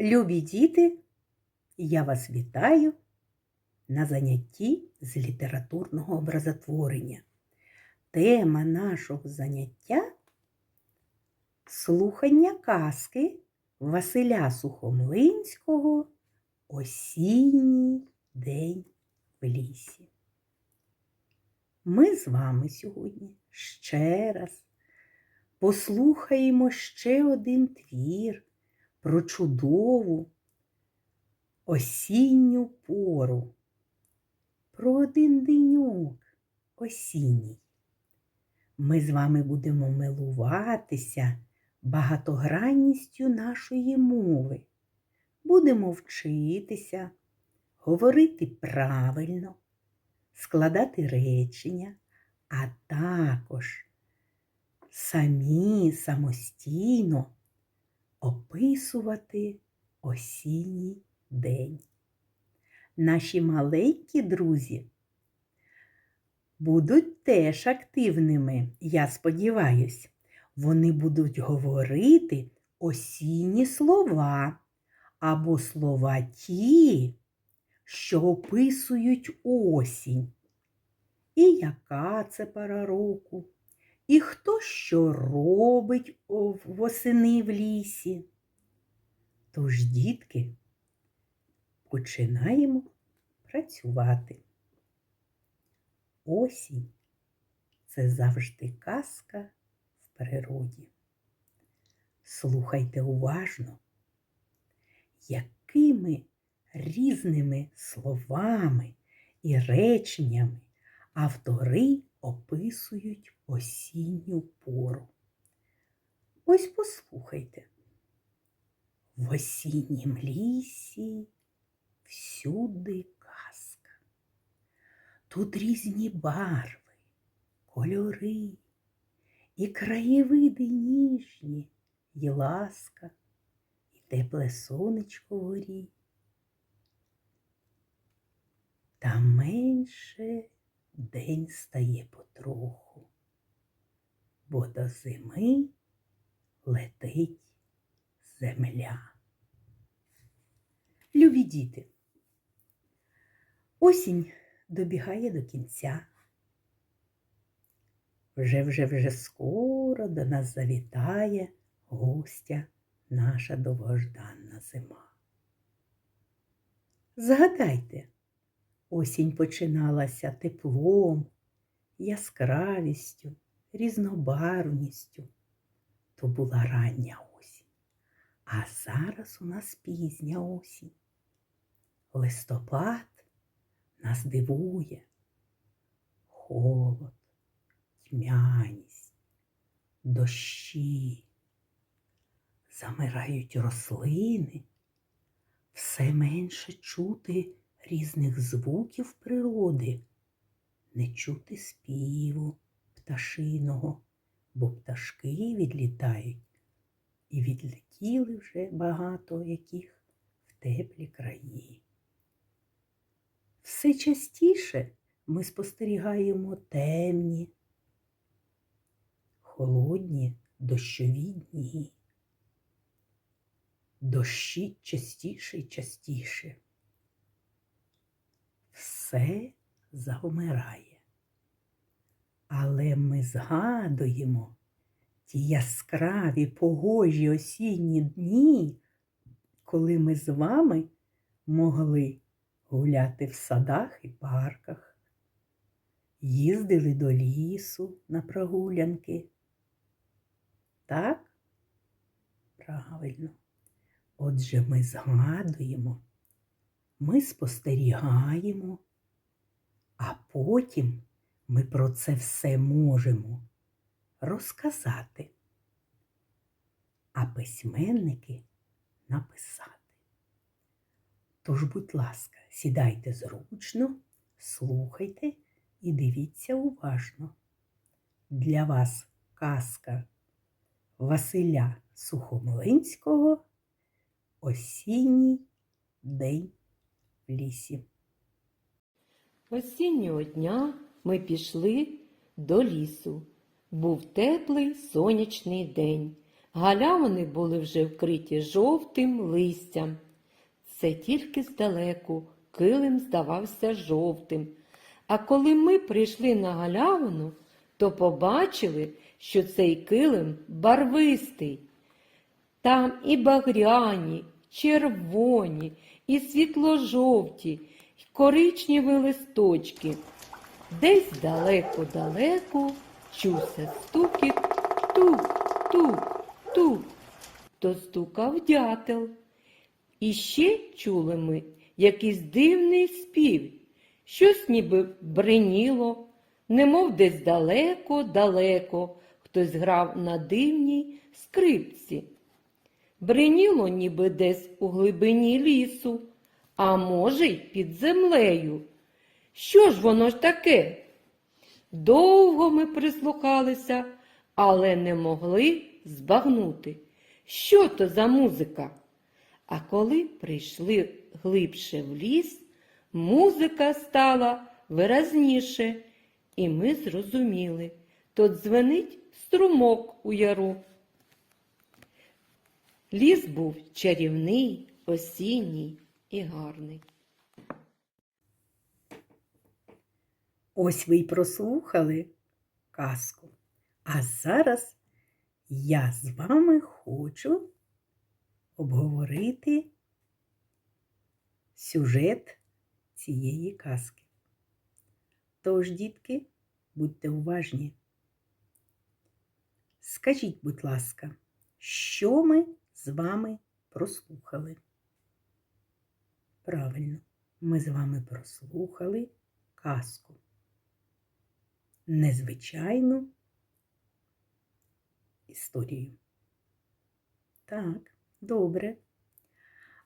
Любі діти, я вас вітаю на занятті з літературного образотворення. Тема нашого заняття слухання казки Василя Сухомлинського Осінній день в лісі. Ми з вами сьогодні ще раз послухаємо ще один твір про чудову осінню пору, про один деньок осінній. Ми з вами будемо милуватися багатогранністю нашої мови. Будемо вчитися, говорити правильно, складати речення, а також самі самостійно описувати осінній день. Наші маленькі друзі будуть теж активними, я сподіваюсь. Вони будуть говорити осінні слова або слова ті, що описують осінь. І яка це пора року, і хто що робить восени в лісі. Тож, дітки, починаємо працювати. Осінь це завжди казка в природі. Слухайте уважно, якими різними словами і реченнями автори описують осінню пору. Ось послухайте. В осіннім лісі всюди казка. Тут різні барви, кольори, і краєвиди ніжні, і ласка, і тепле сонечко горі. Та менше день стає потроху, бо до зими летить земля. Любі діти, осінь добігає до кінця. Вже вже вже скоро до нас завітає гостя наша довгожданна зима. Згадайте, осінь починалася теплом, яскравістю, різнобарвністю. То була рання осінь. А зараз у нас пізня осінь. Листопад нас дивує. Холод, тьмяність, дощі. Замирають рослини, все менше чути різних звуків природи, не чути співу пташиного, бо пташки відлітають і відлетіли вже багато яких в теплі краї. Все частіше ми спостерігаємо темні, холодні дощові дні. Дощі частіше і частіше. Все завмирає. Але ми згадуємо ті яскраві погожі осінні дні, коли ми з вами могли гуляти в садах і парках, їздили до лісу на прогулянки. Так? Правильно. Отже, ми згадуємо, ми спостерігаємо, а потім ми про це все можемо розказати, а письменники написати. Тож, будь ласка, сідайте зручно, слухайте і дивіться уважно. Для вас казка Василя Сухомлинського Осінній день в лісі. Осіннього дня ми пішли до лісу. Був теплий сонячний день. Галявини були вже вкриті жовтим листям. Це тільки здалеку килим здавався жовтим. А коли ми прийшли на галявину, то побачили, що цей килим барвистий. Там і багряні, червоні, і світло-жовті, і коричневі листочки. Десь далеко-далеко чувся стукіт тук, тук, тук. То стукав дятел. І ще чули ми якийсь дивний спів, щось ніби бриніло, немов десь далеко-далеко хтось грав на дивній скрипці. Бриніло ніби десь у глибині лісу, а може, й під землею. Що ж воно ж таке? Довго ми прислухалися, але не могли збагнути, що то за музика. А коли прийшли глибше в ліс, музика стала виразніше, і ми зрозуміли, то дзвенить струмок у яру. Ліс був чарівний, осінній і гарний. Ось ви й прослухали казку. А зараз я з вами хочу обговорити сюжет цієї казки. Тож, дітки, будьте уважні. Скажіть, будь ласка, що ми з вами прослухали? Правильно, ми з вами прослухали казку. Незвичайну історію. Так, добре.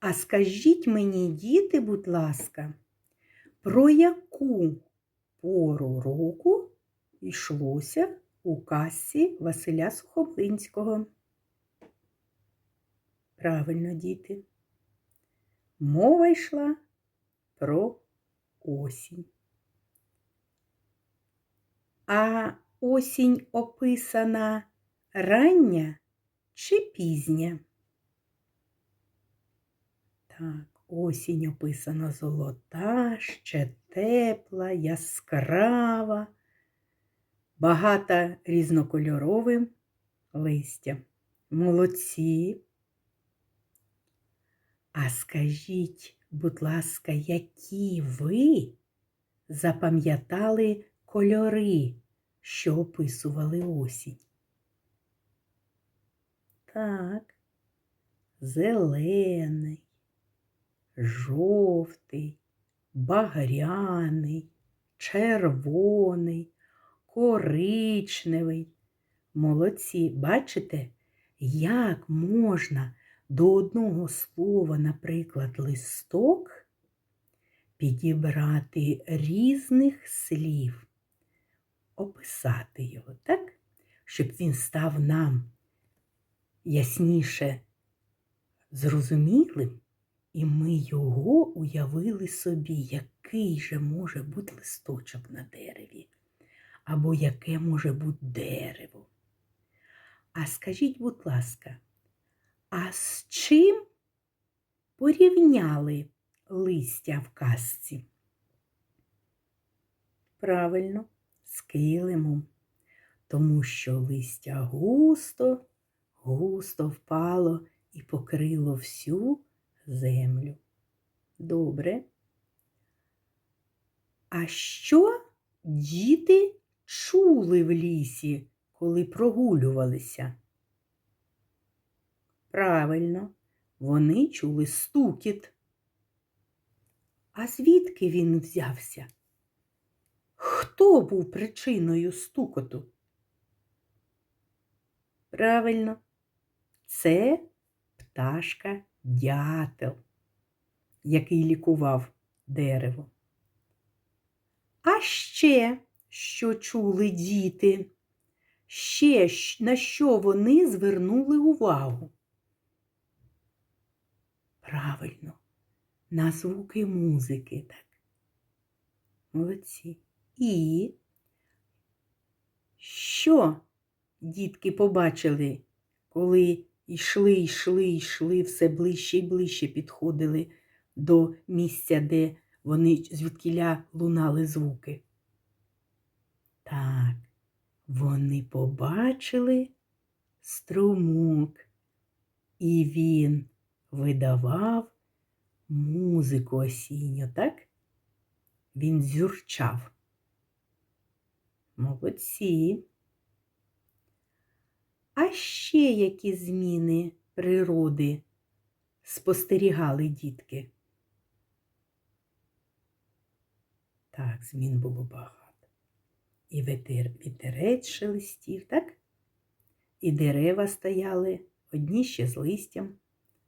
А скажіть мені, діти, будь ласка, про яку пору року йшлося у казці Василя Сухоблинського? Правильно, діти. Мова йшла про осінь. А осінь описана рання чи пізня? Так, осінь описана золота, ще тепла, яскрава, багата різнокольоровим листям. Молодці. А скажіть, будь ласка, які ви запам'ятали кольори, що описували осінь? Так, зелений, жовтий, багряний, червоний, коричневий. Молодці, бачите, як можна до одного слова, наприклад, листок, підібрати різних слів, описати його, так? Щоб він став нам ясніше зрозумілим, і ми його уявили собі, який же може бути листочок на дереві, або яке може бути дерево. А скажіть, будь ласка, а з чим порівняли листя в казці? Правильно, з килимом, тому що листя густо, густо впало і покрило всю землю. Добре. А що діти чули в лісі, коли прогулювалися? Правильно, вони чули стукіт. А звідки він взявся? Хто був причиною стукоту? Правильно, це пташка дятел, який лікував дерево. А ще, що чули діти, ще на що вони звернули увагу? Правильно, на звуки музики, так. Молодці. І що дітки побачили, коли йшли, йшли, йшли, все ближче і ближче підходили до місця, де вони звідкіля лунали звуки. Так, вони побачили струмок, і він видавав музику осінню, так? Він зюрчав. Молодці. А ще які зміни природи спостерігали дітки? Так, змін було багато. І вітер, вітерець шелестів, так? І дерева стояли, одні ще з листям,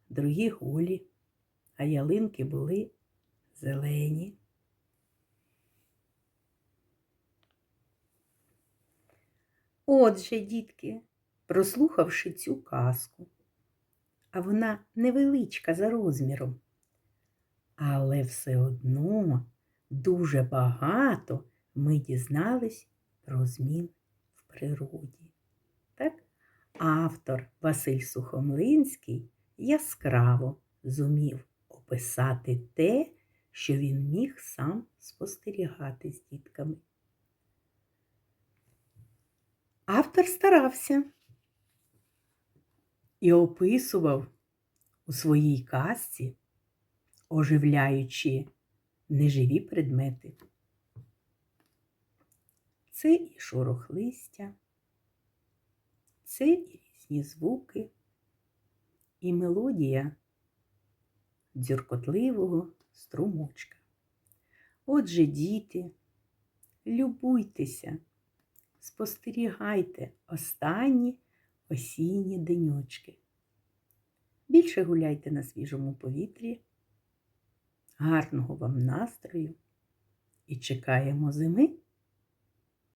другі голі, а ялинки були зелені. Отже, дітки, прослухавши цю казку, а вона невеличка за розміром, але все одно дуже багато ми дізнались про змін в природі. Так? Автор Василь Сухомлинський яскраво зумів описати те, що він міг сам спостерігати з дітками. Автор старався і описував у своїй казці, оживляючи неживі предмети. Це і шорох листя, це і різні звуки, і мелодія дзюркотливого струмочка. Отже, діти, любуйтеся, спостерігайте останні осінні деньочки. Більше гуляйте на свіжому повітрі. Гарного вам настрою і чекаємо зими.